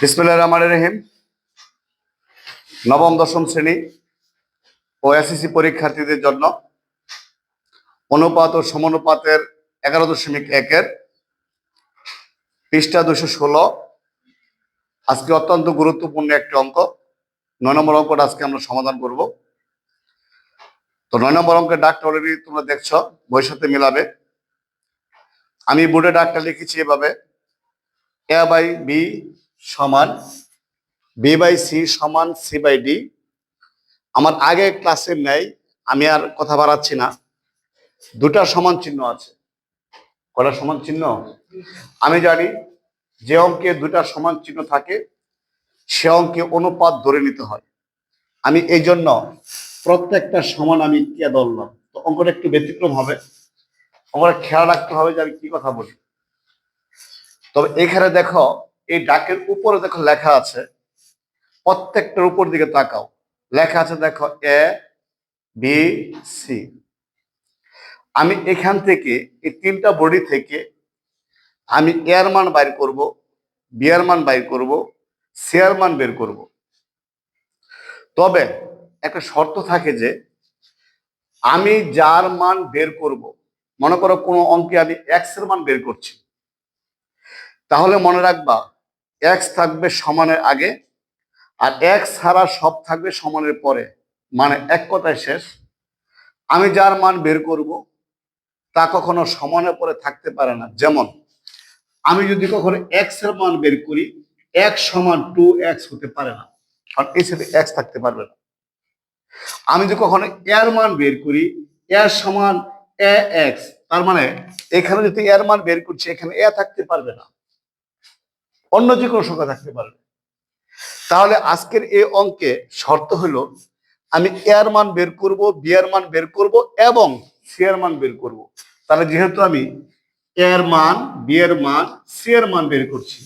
বিসমুল্লাহ রহমান রহিম। নবম, দশম শ্রেণি ও এসএসসি পরীক্ষার্থীদের জন্য অনুপাত ও সমানুপাতের এগারো দশমিক একের পৃষ্ঠা দুশো ষোলো। আজকে অত্যন্ত গুরুত্বপূর্ণ একটি অঙ্ক। নয় নম্বর অঙ্কটা আজকে আমরা সমাধান করব। তো নয় নম্বর অঙ্কের ডাকটা অলরেডি তোমরা দেখছ সাথে মিলাবে। আমি বোর্ডে ডাকটা লিখেছি এভাবে এ বাই বি সমান বি বাই সি সমান সি বাই ডি আমার আগে ক্লাসের নেই আমি আর কথা বাড়াচ্ছি না। দুটা সমান চিহ্ন আছে। কটা সমান চিহ্ন? আমি জানি যে অঙ্কে দুটা সমান চিহ্ন থাকে, সে অঙ্কে অনুপাত ধরে নিতে হয়। আমি এই জন্য প্রত্যেকটা সমান আমি কে ধরলাম। তো অঙ্কটা একটু ব্যতিক্রম হবে। অঙ্কটা খেয়াল রাখতে হবে যে আমি কি কথা বলি। তবে এখানে দেখো এই ডাকের উপরে দেখো লেখা আছে, প্রত্যেকটার উপর দিকে তাকাও। লেখা আছে দেখো এ বি সি আমি এখান থেকে, এই তিনটা বডি থেকে আমি এর মান বাইর করব বিয়ার মান বাইর করব এর মান বের করব। তবে একটা শর্ত থাকে যে, আমি যার মান বের করব, মনে করো কোনো অঙ্কে আমি এক্সের মান বের করছি, তাহলে মনে রাখবা এক্স থাকবে সমানের আগে আর এক্স ছাড়া সব থাকবে সমানের পরে। মানে এক কথায় শেষ। আমি যার মান বের করব, তা কখনো সমানের পরে থাকতে পারে না। যেমন, আমি যদি কখনো এক্সের মান বের করি এক্স সমান টু এক্স হতে পারে না। কারণ এই সাথে এক্স থাকতে পারবে না। আমি যদি কখনো এর মান বের করি, এর সমান এ এক্স তার মানে এখানে যদি এর মান বের করছি, এখানে এ থাকতে পারবে না। অন্য যে কোনো সংখ্যা থাকতে পারবে তাহলে আজকের এই অঙ্কে শর্ত হলো, আমি এর মান বের করব বি মান বের করব এবং সি মান বের করব। তাহলে যেহেতু আমি এর মান বি মান সি এর মান বের করছি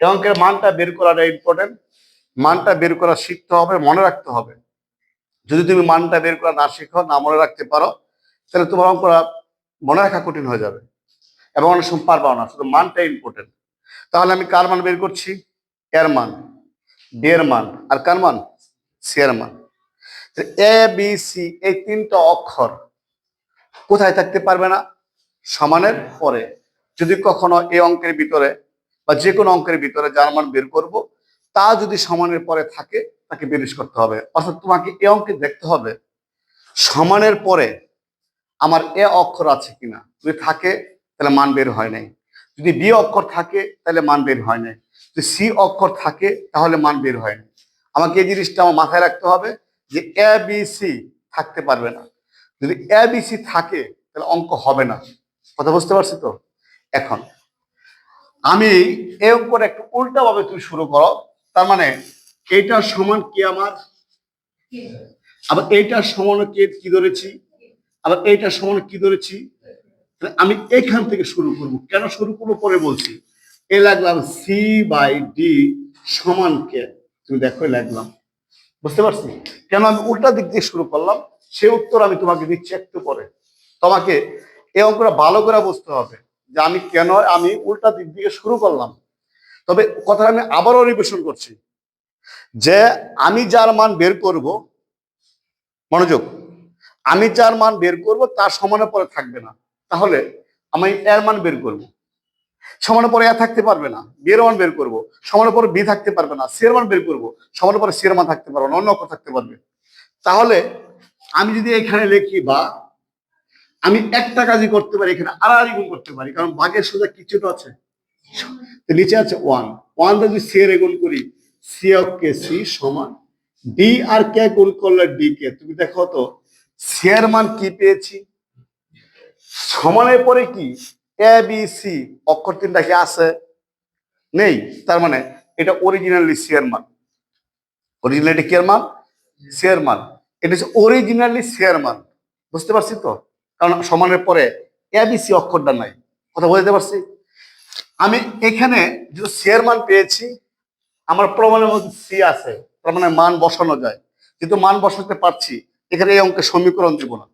এই অঙ্কের মানটা বের করাটা ইম্পর্টেন্ট মানটা বের করা শিখতে হবে, মনে রাখতে হবে। যদি তুমি মানটা বের করা না শিখো, না মনে রাখতে পারো, তাহলে তোমার অঙ্কটা মনে রাখা কঠিন হয়ে যাবে। এবং অনেক সময় পারবাও না, শুধু মানটা ইম্পর্টেন্ট তাহলে আমি কার মান বের করছি? এর মান। এর মান। আর কার মান? সি এর মান। এ বি সি এই তিনটা অক্ষর কোথায় থাকতে পারবে না? সমানের পরে। যদি কখনো এই অঙ্কের ভিতরে বা যে কোনো অঙ্কের ভিতরে যার মান বের করব, তা যদি সমানের পরে থাকে, তাকে বেরিশ করতে হবে। অর্থাৎ তোমাকে এই অঙ্কে দেখতে হবে, সমানের পরে আমার এ অক্ষর আছে কিনা। যদি থাকে, তাহলে মান বের হয় নাই। যদি বি অক্ষর থাকে, তাহলে মান বের হয় নাই যদি সি অক্ষর থাকে, তাহলে মান বের হয় না। আমাকে এই জিনিসটা আমার মাথায় রাখতে হবে যে এ বি সি থাকতে পারবে না। যদি এ বি সি থাকে, তাহলে অঙ্ক হবে না। কথা বুঝতে পারছি তো? এখন, আমি এই অঙ্কটা একটু উল্টা ভাবে তুমি শুরু করো। তার মানে এইটার সমান কি আমার? আবার এইটার সমান কি ধরেছি? আবার এইটার সমান কি ধরেছি? আমি এখান থেকে শুরু করব। কেন শুরু করব? পরে বলছি। এ লাগলাম সি বাই ডি সমান কে তুমি দেখো লাগলাম। বুঝতে পারছি? কেন আমি উল্টা দিক দিয়ে শুরু করলাম? সে উত্তর আমি তোমাকে দিচ্ছি একটু পরে। তোমাকে এই অঙ্কটা ভালো করে বুঝতে হবে যে আমি কেন আমি উল্টা দিক দিয়ে শুরু করলাম। তবে কথাটা আমি আবারও রিভিশন করছি। যে আমি যার মান বের করব, মনোযোগ, আমি যার মান বের করব, তার সমানের পরে থাকবে না। তাহলে আমি এর মান বের করব। সমানের পরে এ থাকতে পারবে না, বি এর মান বের করব। সমানের পরে বি থাকতে পারবে না, সি এর মান বের করব। সমানের পরে সি এর মান থাকতে পারবে না, অন্য অক্ষর থাকতে পারবে। তাহলে আমি যদি এখানে লিখি বা, আমি একটা কাজই করতে পারি, এখানে আড়াআড়ি গুণ করতে পারি, কারণ ভাগের সোজা কিছু তো আছে? নিচে আছে ওয়ান। ওয়ান যদি সি এর গুণ করি, সি অফ কে সি সমান ডি আর কে গুণ করলে ডি কে। তুমি দেখো তো, সি এর মান কি পেয়েছি? সমানের পরে কি? এ বি সি অক্ষর তিনটা কি আছে? নেই। তার মানে এটা অরিজিনালি এর মান অরিজিনালি কি মান এর মান এটা হচ্ছে অরিজিনালি এর মান বুঝতে পারছি তো? কারণ সমানের পরে এ বি সি অক্ষরটা নাই। কথা বুঝতে পারছি? আমি এখানে যে সি এর মান পেয়েছি, আমার প্রমাণের মধ্যে সি আছে। তার মানে মান বসানো যায়। যেহেতু মান বসাতে পারছি, এখানে এই অঙ্কের সমীকরণ দেবো না।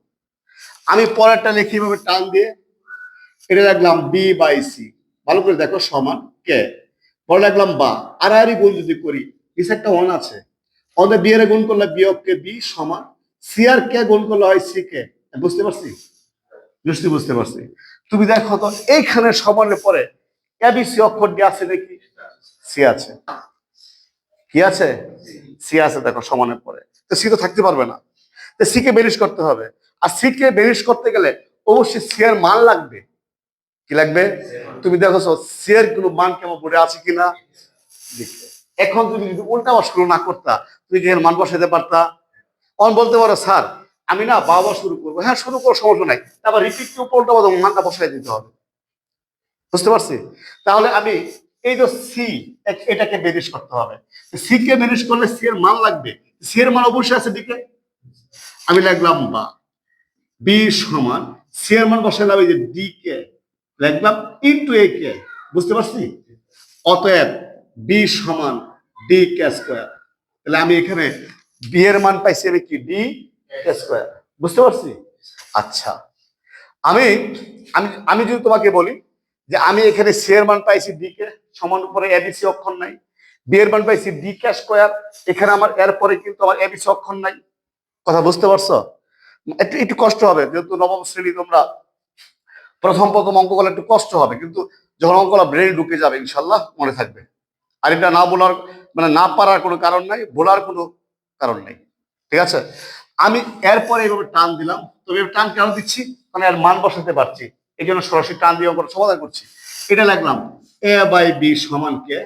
আমি পরেরটা লিখি এভাবে টান দিয়ে। এটা রাখলাম বি বাই সি ভালো করে দেখো সমান কে পরে লাগলাম বা। আর গুণ যদি করি, নিচে একটা ওয়ান আছে। আমাদের বি এর গুণ করলে বিয়োগ কে বি সমান সি আর কে গুণ করলে হয় সি কে বুঝতে পারছি? নিশ্চয়ই বুঝতে পারছি। তুমি দেখো তো, এইখানে সমানের পরে এবিসি অক্ষরটি আছে নাকি? সি আছে। কি আছে? সি আছে দেখো সমানের পরে। তো সি তো থাকতে পারবে না। তো সি কে বেরিশ করতে হবে। আর সি কে বেরিশ করতে গেলে অবশ্যই সি মান লাগবে। কি লাগবে? তুমি দেখো সি কোনো মান কেমন পড়ে আছে কিনা? এখন তুমি যদি উল্টা বাস না করতা, তুমি কি মান বসাইতে পারতা? অন বলতে পারো, স্যার, আমি না বাবা শুরু করব। হ্যাঁ শুরু করো সমস্যা নাই। তারপর রিপিট টু উল্টা বাদ মানটা বসাই দিতে হবে। বুঝতে পারছি? তাহলে আমি এই যে সি এটাকে বেরিশ করতে হবে। সি কে বেরিশ করলে সি এর মান লাগবে। সি এর মান অবশ্যই আছে দিকে। আমি লিখলাম বা। বি সমান মান বসাইলাম এই যে ডি কে লিখলাম ইন্টু এ কে বুঝতে পারছি? অতএব বি সমান ডি কে স্কোয়ার তাহলে আমি এখানে বি এর মান পাইছি আমি কি? ডি কে স্কোয়ার বুঝতে পারছি? আচ্ছা। আমি আমি আমি যদি তোমাকে বলি যে আমি এখানে সি এর মান পাইছি ডি কে সমান উপরে এবিসি অক্ষর নাই। বি এর মান পাইছি ডি কে স্কোয়ার এখানে আমার এর পরে কিন্তু আমার এবিসি অক্ষর নাই। কথা বুঝতে পারছ? একটু একটু কষ্ট হবে যেহেতু নবম শ্রেণি তোমরা প্রথম প্রথম অঙ্ক করলে একটু কষ্ট হবে কিন্তু যখন অঙ্কগুলো ব্রেন ঢুকে যাবে ইনশাল্লাহ মনে থাকবে। আর এটা না বলার মানে না পারার কোনো কারণ নাই বলার কোনো কারণ নেই ঠিক আছে? আমি এরপরে এইভাবে টান দিলাম তবে টান কেন দিচ্ছি মানে এর মান বসাতে পারছি এই জন্য সরাসরি টান দিয়ে অঙ্কটা সমাধান করছি। এটা লাগলাম এ বাই বি সমান কে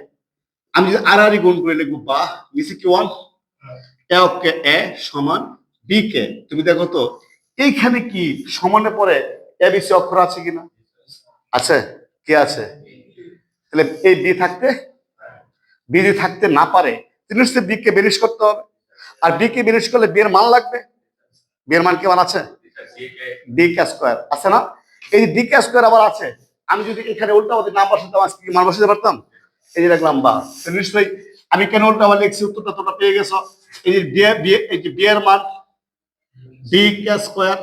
আমি যদি আর আর গুণ করে লিখব বা নিচে কি ওয়ান এ কে এ সমান বি কে, তুমি দেখো তো, এইখানে কি সমানে পরে এ বি সি অক্ষর আছে কিনা? আছে? কে আছে? তাহলে এই বি থাকতে বি যদি থাকতে না পারে, তাহলে নিশ্চয়ই বি কে বেরিশ করতে হবে। আর বি কে বেরিশ করলে বি এর মান লাগবে? বি এর মান কি মান আছে? ডি কে স্কোয়ার আছে না? এই ডি কে স্কোয়ার আবার আছে, আমি যদি এখানে উল্টা হতে না বসাতাম আজকে মান বসাতে পারতাম? এই যে দেখলাম বা নিশ্চয়ই আমি কেন উল্টা আবার লিখছি? উত্তরটা তোমরা পেয়ে গেছো। এই যে বি বি এই যে বি এর মান ডি কে স্কোয়ার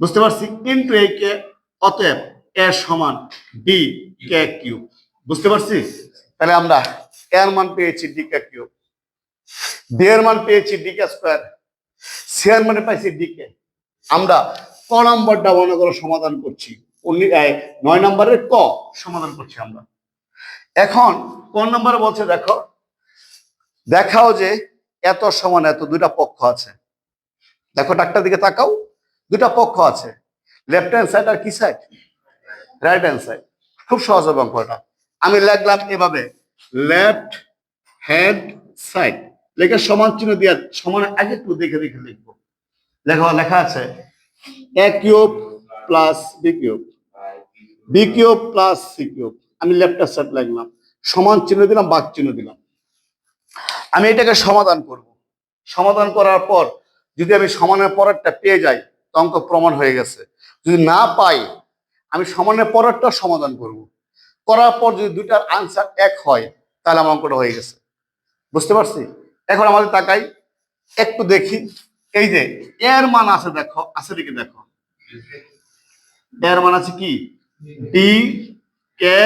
বুঝতে পারছি? ইন্টু এই কে অতএব এর সমান ডি কে কিউব বুঝতে পারছি? তাহলে আমরা এর মান পেয়েছি ডি কে কিউব ডি এর মান পেয়েছি ডি কে স্কোয়ার সি এর মানে পাইছি ডি কে আমরা ক নম্বরটা মনে করো সমাধান করছি। নয় নম্বরের ক সমাধান করছি আমরা। এখন কোন নম্বরে বলছে, দেখো, দেখাও যে এত সমান এত দুইটা পক্ষ আছে। দেখো ডাক্তার দিকে তাকাও দুটা পক্ষ আছে। লেফট হ্যান্ড সাইড আর কি সাইড রাইট হ্যান্ড সাইড খুব সহজ হবে অঙ্কটা। আমি লিখলাম এভাবে লেফট হ্যান্ড সাইড লেখা সমান চিহ্ন দিয়া সমান আগে একটু দেখে দেখে লিখব। লেখা লেখা আছে A cube plus B cube B cube plus C cube আমি লেফট হ্যান্ড সাইড লিখলাম। সমান চিহ্ন দিলাম, বাক চিহ্ন দিলাম। আমি এটাকে সমাধান করব। সমাধান করার পর যদি আমি সমানের পরেরটা পেয়ে যাই, তো অঙ্ক প্রমাণ হয়ে গেছে। যদি না পাই, আমি সমানের পরেরটা সমাধান করব। করার পর যদি দুইটার আনসার এক হয়, তাহলে আমার অঙ্কটা হয়ে গেছে। বুঝতে পারছি? এখন আমাদের তাকাই, একটু দেখি। এই যে, এর মান আছে দেখো, আছে দিকে দেখো। এর মান আছে কি? ডি কে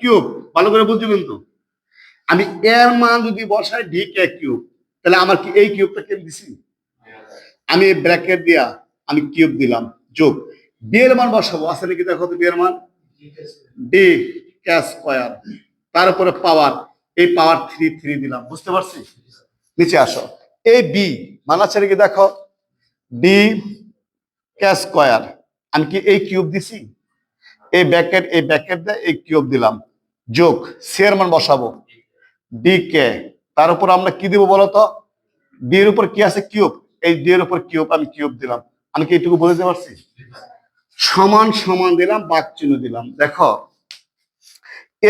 কিউব ভালো করে বুঝছ কিন্তু? আমি এর মান যদি বসাই ডি কে কিউব তাহলে আমার কি এই কিউবটা কেন দিছি? আমি ব্র্যাকেট দিয়া আমি কিউব দিলাম। যোগ। বি এর মান বসাবো। আছে নাকি দেখো তো বি এর মান? ডি স্কোয়ার তার উপরে পাওয়ার এই পাওয়ার থ্রি থ্রি দিলাম। বুঝতে পারছি? নিচে আসো। এ বি মান আছে নাকি দেখো? ডি স্কোয়ার আমি কি এই কিউব দিছি? এই ব্যাকেট এই ব্যাকেট দিয়ে এই কিউব দিলাম। যোগ। সি এর মান বসাবো। ডি কে তার উপর আমরা কি দিব বলতো? ডি এর উপর কি আছে? কিউব এই এর উপর কিউব আমি কিউব দিলাম। আমি কি এইটুকু বুঝতে পারছি? সমান সমান দিলাম বাক চিহ্ন দিলাম। দেখো,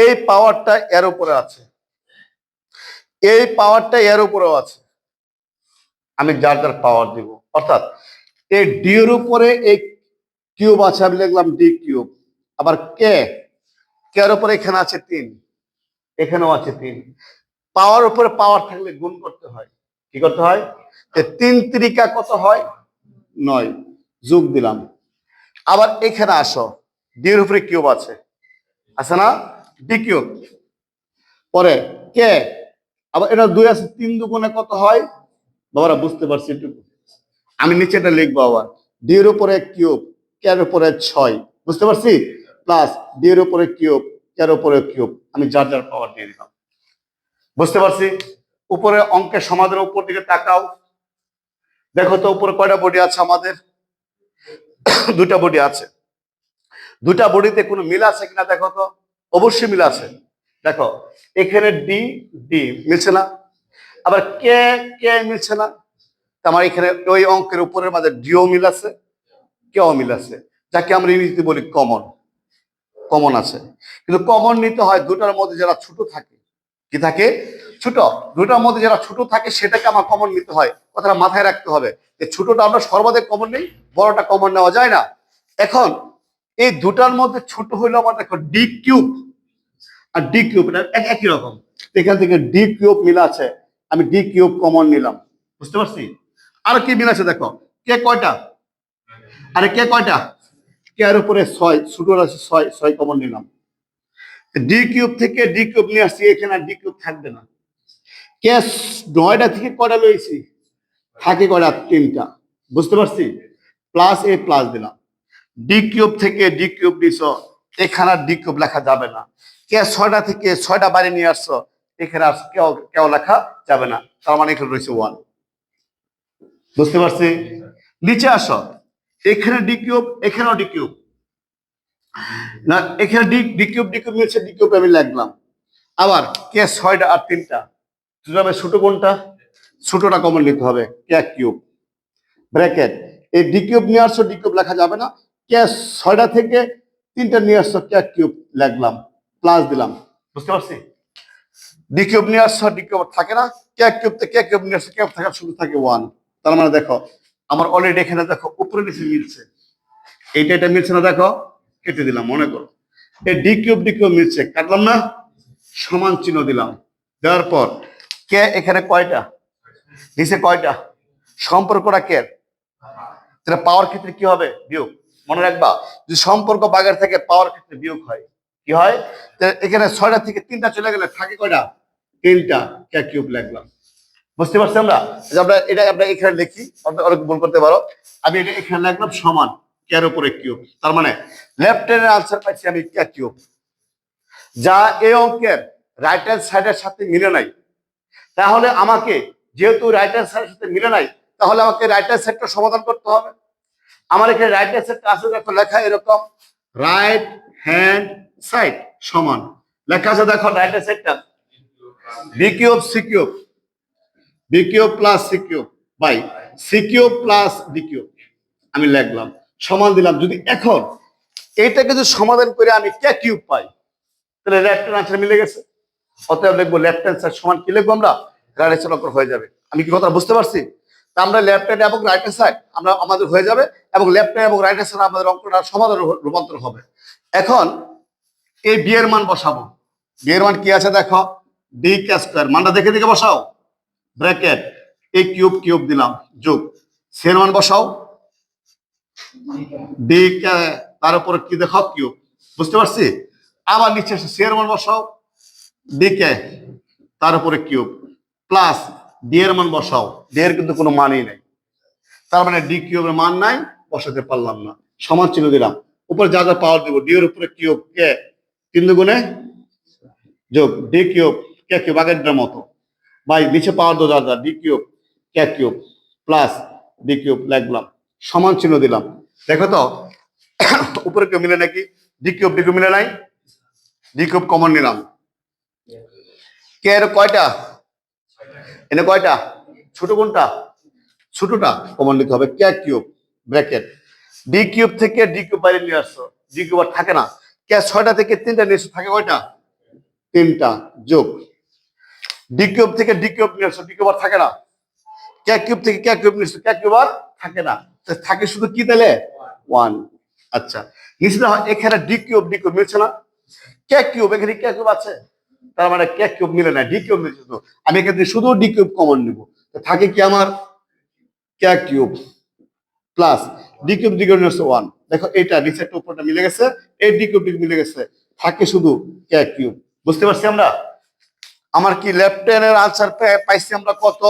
এই পাওয়ারটা এর উপরে আছে। এই পাওয়ারটা এর উপরেও আছে। আমি যার যার পাওয়ার দিব। অর্থাৎ, এই ডি এর উপরে এই কিউব আছে, আমি লিখলাম ডি কিউব আবার কে কে এর উপরে এখানে আছে তিন। এখানেও আছে তিন। পাওয়ার উপরে পাওয়ার থাকলে গুণ করতে হয়। কি করতে হয়? তিন তিরিকা কত হয়? নয়। যোগ দিলাম। আবার এখানে আসো। ডি এর উপরে কিউব আছে। আছে না? ডি কিউব পরে কে আবার এটা দুই আছে, তিন দুগুণে কত হয়? বাবারা, বুঝতে পারছি আমি নিচে এটা লিখব আবার। ডি এর উপরে কিউব কে এর উপরে ছয়। বুঝতে পারছি? প্লাস ডি এর উপরে কিউব কে এর উপরে কিউব আমি যার যার পাওয়ার দিয়ে দিলাম। বুঝতে পারছি? উপরে অঙ্কের সমাধানের উপর দিকে তাকাও। দেখো তো উপরে কয়টা বডি আছে আমাদের? দুটা বডি আছে। দুটা বডিতে কোনো মিল আছে কিনা দেখো তো? অবশ্যই মিল আছে। দেখো, এখানে ডি ডি মিলছে না। আবার কে কে মিলছে না। আমার এখানে ওই অঙ্কের উপরের মাঝে ডিও মিল আছে কেও মিল আছে। যাকে আমরা ইংরেজিতে বলি কমন কমন আছে। কিন্তু কমন নিতে হয় দুটার মধ্যে যারা ছোট থাকে। কি থাকে? ছোট দুটার মধ্যে যারা ছোট থাকে সেটাকে আমার কমন নিতে হয়। কথাটা মাথায় রাখতে হবে যে ছোটটা আমরা সর্বাধিক কমন নেই, বড়টা কমন নেওয়া যায় না। এখন এই দুটার মধ্যে ছোট হইল আমার দেখো ডি কিউব আর ডি কিউব একই রকম। এখান থেকে ডি কিউব মিল আছে, আমি ডি কিউব কমন নিলাম। বুঝতে পারছি? আর কি মিল আছে দেখো? কে কয়টা? আরে কে কয়টা? কে এর উপরে ছয় ছোট আছে ছয় ছয় কমন নিলাম। ডি কিউব থেকে ডি কিউব নিয়ে আসছি, এখানে আর ডি কিউব থাকবে না। কে নয়টা থেকে কয়টা লইছি? থাকে কয়টা তিনটা। বুঝতে পারছি? প্লাস এ প্লাস দিলাম। ডি কিউব থেকে ডি কিউব দিছ এখানে আর ডি কিউব লেখা যাবে না। কে ছয়টা থেকে ছয়টা বাইরে নিয়ে আসছো, এখানে আর কেউ কেউ লেখা যাবে না। তার মানে এখানে রয়েছে ওয়ান বুঝতে পারছি? নিচে আসো। এখানে ডি কিউব এখানেও ডি কিউব না, এখানে D D cube D cube মিলছে ডি কিউব আমি লিখলাম। আবার কে ছয়টা আর তিনটা। দুটো ছোট কোনটা? ছোটটা কমন নিতে হবে কে কিউব ব্র্যাকেট এই ডি কিউব নিয়ে আসছো ডি কিউব লেখা যাবে না। কে ছয়টা থেকে তিনটা নিয়ে আসছো কে কিউব লিখলাম প্লাস দিলাম। বুঝতে পারছি? ডি কিউব নিয়ে আসছো ডি কিউব থাকে না। কে কিউব কে কিউব নিয়ে আসছো কে থাকা শুধু থাকে ওয়ান তার মানে দেখো, আমার অলরেডি এখানে দেখো, উপরে নিচে মিলছে। এইটা, এটা মিলছে না, দেখো, কেটে দিলাম, মনে করো। এই ডি কিউব ডি কিউব মিলছে, কাটলাম না, সমান চিহ্ন দিলাম। দেওয়ার পর কে এখানে কয়টা? নিচে কয়টা? সম্পর্কটা কে? পাওয়ার ক্ষেত্রে কি হবে? বিয়োগ। মনে রাখবা, যদি সম্পর্ক বাগের থেকে, পাওয়ার ক্ষেত্রে বিয়োগ হয়। কি হয়? এখানে ছয়টা থেকে তিনটা চলে গেলে থাকে কয়টা? তিনটা। কে কিউব লিখলাম। বুঝতে পারছি আমরা? আমরা এটা আমরা এখানে লিখি অনেক ভুল করতে পারো। আমি এটা এখানে লাগলাম সমান কের উপরে কিউব। তার মানে লেফট হ্যান্ডের আনসার পাইছি আমি কে কিউব। যা এই অঙ্কের রাইট হ্যান্ড সাইডের সাথে মিলে নাই। তাহলে আমাকে, যেহেতু রাইটার হ্যান্ড সাথে মিলে নাই, তাহলে আমাকে রাইটার সাইডটা সমাধান করতে হবে। আমার এখানে রাইটার সাইডটা আছে, দেখো লেখা এরকম রাইট হ্যান্ড সাইড সমান। লেখা আছে, দেখো রাইটার হ্যান্ড সাইডটা B cube C cube B cube plus C cube by C cube plus D cube আমি লিখলাম, সমান দিলাম। যদি এখন এইটাকে যদি সমাধান করে আমি কে কিউব পাই, তাহলে হ্যান্ড আনসার মিলে গেছে। অতএব লিখব লেফট হ্যান্ড সাইড সমান কি লিখব আমরা? রাইট অঙ্কন হয়ে যাবে। আমি কি কথা বুঝতে পারছি? তা আমরা লেফট হ্যান্ড এবং রাইট হ্যান্ড সাইড আমরা আমাদের হয়ে যাবে এবং লেফট হ্যান্ড এবং রাইট হ্যান্ড সাইড আমাদের অঙ্কটা সমাধান রূপান্তর হবে। এখন এই বি এর মান বসাবো। বি এর মান কি আছে দেখো? ডি কে স্কোয়ার মানটা দেখে দেখে বসাও। ব্র্যাকেট এই কিউব কিউব দিলাম, যোগ। সি এর মান বসাও। ডি তার উপর কি দেখো? কিউব বুঝতে পারছি? আবার নিচে এসে সি এর মান বসাও। ডি কে তার উপরে কিউব। প্লাস ডি এর মান বসাও। ডি এর কিন্তু কোনো মানই নেই। তার মানে ডি কিউবের মান নাই, বসাতে পারলাম না। সমান চিহ্ন দিলাম। উপরে যা যা পাওয়ার দিব ডি এর উপরে কিউব কে তিন দুগুণে যোগ। ডি কিউব কে কিউব, আগের মতো। বাই নিচে পাওয়ার দো যা যা D cube K cube plus D cube, লিখলাম। সমান চিহ্ন দিলাম। দেখো তো, উপরে কেউ মিলে নাকি? ডি কিউব ডি কিউব মিলে নাই? ডি কিউব কমন নিলাম। কে এর কয়টা? এনে কয়টা? ছোট কোনটা? ছোটটা। কমন নিতে হবে। K cube? Bracket. D cube থেকে ডি কিউব বাইরে নিয়ে আসছো ডি কিউব আর থাকে না। কে ছয়টা থেকে তিনটা নিয়ে থাকে কয়টা? তিনটা। যোগ। ডি কিউব থেকে ডি কিউব নিয়ে আসছো ডি কিউব আর থাকে না। কে কিউব থেকে কে কিউব নিয়ে আসছো কে কিউব আর থাকে না। থাকে শুধু কি তাহলে? ওয়ান। আচ্ছা। নিশ্চিত এখানে ডি কিউব ডি কিউব মিলছে না। K cube? এখানে কে কিউব আছে? তার মানে কে কিউব মিলে না, ডি কিউব মিলে শুধু। আমি এক্ষেত্রে শুধু ডি কিউব কমন নিব। থাকে কি আমার? K cube plus D cube D cube one দেখো এটা নিচেরটা উপরটা মিলে গেছে, এই ডি কিউব ডি মিলে গেছে, থাকে শুধু কে কিউব। বুঝতে পারছি আমরা? আমার কি লেফট এর আনসার পাইছি আমরা কত?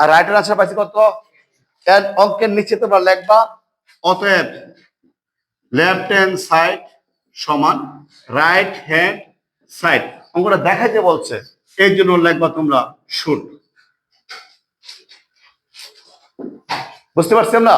আর রাইট এর আনসার পাইছি কত? অঙ্কের নিচে তোমরা লেখবা, অতএব লেফট হ্যান্ড সাইড সমান রাইট হ্যান্ড সাইড। অঙ্কটা দেখাইতে বলছে এর জন্য লেখবা তোমরা শুট। বুঝতে পারছি আমরা?